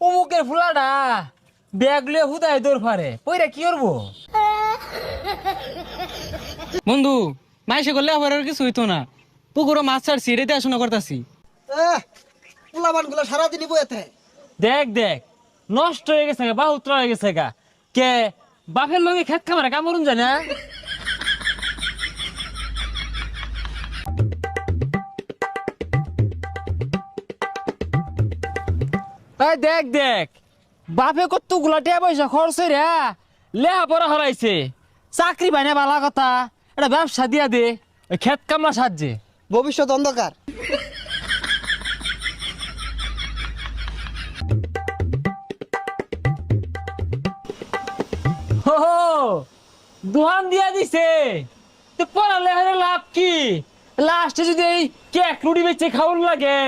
অমুকের ফুলাটা ব্যাগ লিয়ে হুদায় দৌড় ফারে পইরা কি করব? বন্ধু মাইসে করলে আবার আর কিছু হইতো না। পুকুরও মাছ ছাড়ছি এটা দেখাশোনা করতেছি। পোলাবানগুলো সারাদিনই বইতে দেখ দেখ নষ্ট হয়ে গেছে গা বাহুত্র হয়ে গেছে গা। কে বাপের লগে খেত খামারে কামড়ুন যায় এই দেখ দেখ। বাপে কতগুলা টিয়া পয়সা খরচ রে লেহা পড়া হরাইছে। চাকরি বাইনা বালা কথা। এটা ব্যবসা দিয়া দে। ওই খেত কামলা সাহায্যে ভবিষ্যৎ অন্ধকার। হো হো, দোহান দিয়া দিছে। তো পড়ালে হলে লাভ কি? লাস্টে যদি এই কেক রুটি বেচে খাওয়ার লাগে।